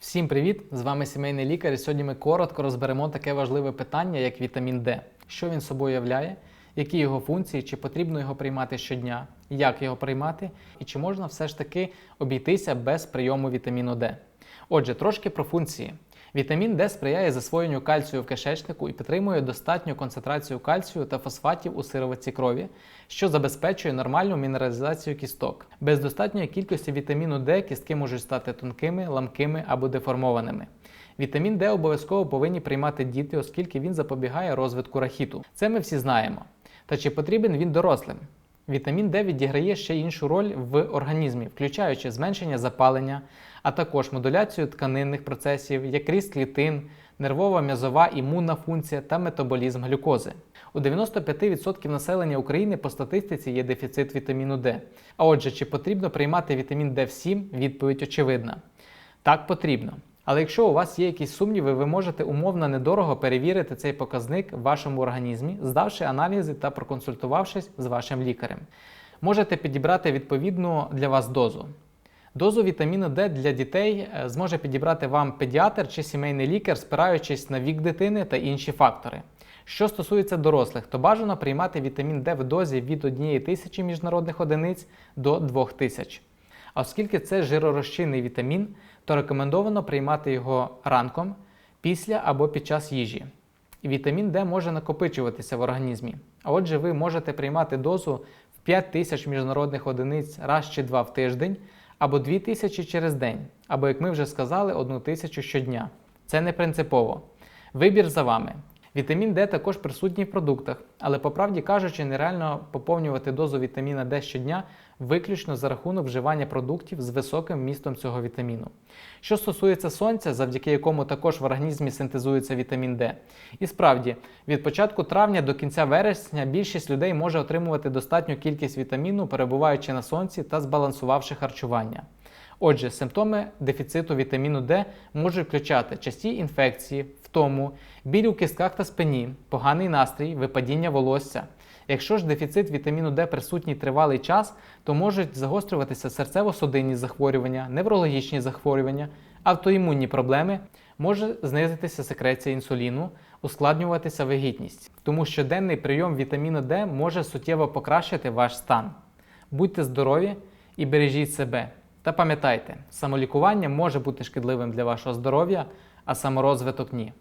Всім привіт! З вами сімейний лікар. І сьогодні ми коротко розберемо таке важливе питання, як вітамін Д. Що він собою являє, які його функції, чи потрібно його приймати щодня, як його приймати, і чи можна все ж таки обійтися без прийому вітаміну Д. Отже, трошки про функції. Вітамін Д сприяє засвоєнню кальцію в кишечнику і підтримує достатню концентрацію кальцію та фосфатів у сироватці крові, що забезпечує нормальну мінералізацію кісток. Без достатньої кількості вітаміну Д кістки можуть стати тонкими, ламкими або деформованими. Вітамін Д обов'язково повинні приймати діти, оскільки він запобігає розвитку рахіту. Це ми всі знаємо. Та чи потрібен він дорослим? Вітамін Д відіграє ще іншу роль в організмі, включаючи зменшення запалення, а також модуляцію тканинних процесів, як ріст клітин, нервова м'язова імунна функція та метаболізм глюкози. У 95% населення України по статистиці є дефіцит вітаміну Д. А отже, чи потрібно приймати вітамін Д всім? Відповідь очевидна. Так потрібно. Але якщо у вас є якісь сумніви, ви можете умовно недорого перевірити цей показник в вашому організмі, здавши аналізи та проконсультувавшись з вашим лікарем. Можете підібрати відповідну для вас дозу. Дозу вітаміну Д для дітей е, зможе підібрати вам педіатр чи сімейний лікар, спираючись на вік дитини та інші фактори. Що стосується дорослих, то бажано приймати вітамін Д в дозі від 1 тисячі міжнародних одиниць до 2000. Оскільки це жиророзчинний вітамін, то рекомендовано приймати його ранком, після або під час їжі. Вітамін Д може накопичуватися в організмі. А отже, ви можете приймати дозу в 5 тисяч міжнародних одиниць раз чи два в тиждень, або 2 тисячі через день, або, як ми вже сказали, 1 тисячу щодня. Це не принципово. Вибір за вами. Вітамін Д також присутній в продуктах, але по правді кажучи, нереально поповнювати дозу вітаміна Д щодня виключно за рахунок вживання продуктів з високим вмістом цього вітаміну. Що стосується сонця, завдяки якому також в організмі синтезується вітамін Д. І справді, від початку травня до кінця вересня більшість людей може отримувати достатню кількість вітаміну, перебуваючи на сонці та збалансувавши харчування. Отже, симптоми дефіциту вітаміну Д можуть включати часті інфекції, втому, біль у кістках та спині, поганий настрій, випадіння волосся. Якщо ж дефіцит вітаміну Д присутній тривалий час, то можуть загострюватися серцево-судинні захворювання, неврологічні захворювання, автоімунні проблеми, може знизитися секреція інсуліну, ускладнюватися вагітність, тому що денний прийом вітаміну Д може суттєво покращити ваш стан. Будьте здорові і бережіть себе. Та пам'ятайте, самолікування може бути шкідливим для вашого здоров'я, а саморозвиток ні.